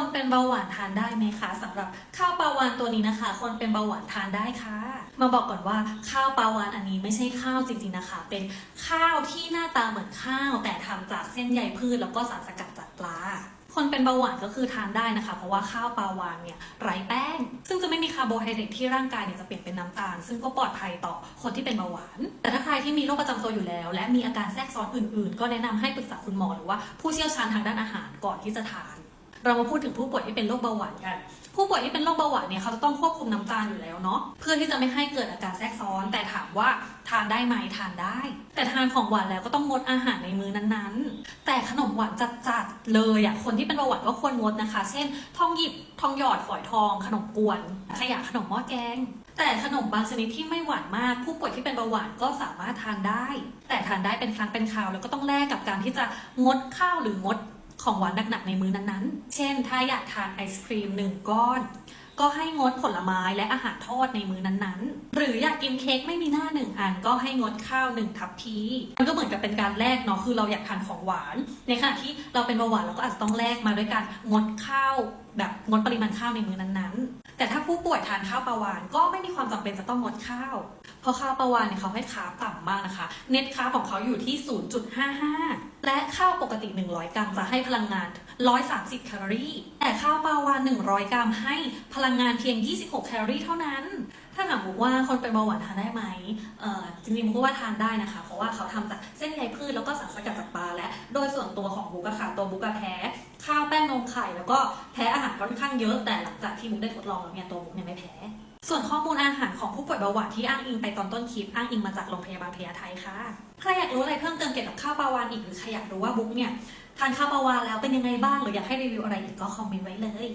คนเป็นเบาหวานทานได้ไหมคะสำหรับข้าวปลาวานตัวนี้นะคะ คนเป็นเบาหวานทานได้ค่ะ มาบอกก่อนว่าข้าวปลาวานอันนี้ไม่ใช่ข้าวจริงๆนะคะ เป็นข้าวที่หน้าตาเหมือนข้าว แต่ทำจากเส้นใยพืชแล้วก็สารสกัดจากปลาคนเป็นเบาหวานก็คือทานได้นะคะ เพราะว่าข้าวปลาวานเนี่ยไร้แป้ง ซึ่งจะไม่มีคาร์โบไฮเดรตที่ร่างกายเนี่ยจะเปลี่ยนเป็นน้ำตาล ซึ่งก็ปลอดภัยต่อคนที่เป็นเบาหวาน แต่ถ้าใครที่มีโรคประจำตัวอยู่แล้ว และมีอาการแทรกซ้อนอื่น ๆ ก็แนะนำให้ปรึกษาคุณหมอหรือว่าผู้เชี่ยวชาญทางด้านอาหารก่อนที่จะทาน เรามาพูดถึงผู้ป่วยที่เป็นโรคเบาหวานกันผู้ป่วยที่เป็นโรคเบาหวานเนี่ยเขาจะต้องควบคุมน้ำตาลอยู่แล้วเนาะเพื่อที่จะไม่ให้เกิดอาการแทรกซ้อน แต่ถามว่าทานได้ไหมทานได้ แต่ทานของหวานแล้วก็ต้องงดอาหารในมื้อนั้นๆ แต่ขนมหวานจัดๆเลยอะคนที่เป็นเบาหวานก็ควรงดนะคะ เช่น ทองหยิบทองหยอดฝอยทอง ขนมกวนขยะขนมหม้อแกง แต่ขนมบางชนิดที่ไม่หวานมาก ผู้ป่วยที่เป็นเบาหวานก็สามารถทานได้ แต่ทานได้เป็นครั้งเป็นคราวแล้วก็ต้องแลกกับการที่จะงดข้าวหรืองด ของหวานหนักๆในมื้อนั้นๆ เช่น ถ้าอยากทานไอศครีมหนึ่งก้อน ก็ให้งดผลไม้และอาหารทอดในมื้อนั้นๆ หรืออยากกินเค้กไม่มีหน้าหนึ่งอันก็ให้งดข้าวหนึ่งทัพพี มันก็เหมือนกับเป็นการแลกเนาะ คือเราอยากทานของหวาน ในขณะที่เราเป็นเบาหวานเราก็อาจจะต้องแลกมาด้วยการงดข้าวแบบงดปริมาณข้าวในมื้อนั้นๆ แต่ถ้าผู้ป่วยทานข้าวปลาวานก็ไม่มีความจำเป็นจะต้องงดข้าว เพราะข้าวปลาวานเนี่ยเขาให้คาร์บต่ำมากนะคะ เน็ตคาร์บของเขาอยู่ที่ 0.55 และข้าวปกติ 100 กรัมจะให้พลังงาน 130 แคลอรี่ แต่ข้าวปลาวาน 100 กรัมให้พลังงานเพียง 26 แคลอรี่เท่านั้น ถ้าถามมุกว่าคนเป็นเบาหวานทานได้ไหมเอ่อจริงๆมุกว่าทานได้นะคะ เพราะว่าเขาทำจากเส้นใยพืชแล้วก็สารสกัดจากปลาและ โดยส่วนตัวของมุกอะค่ะตัวมุกอะแพ้ นมไข่แล้วก็แพ้อาหารค่อนข้างเยอะแต่หลังจากที่มุกได้ทดลองแล้วเนี่ยตัวมุกเนี่ยไม่แพ้ ส่วนข้อมูลอาหารของผู้ป่วยเบาหวานที่อ้างอิงไปตอนต้นคลิปอ้างอิงมาจากโรงพยาบาลพยาไทค่ะใครอยากรู้อะไรเพิ่มเติมเกี่ยวกับข้าวปลาวานอีกหรือใครอยากรู้ว่าบุ๊กเนี่ยทานข้าวปลาวานแล้วเป็นยังไงบ้างหรืออยากให้รีวิวอะไรอีกก็คอมเมนต์ไว้เลย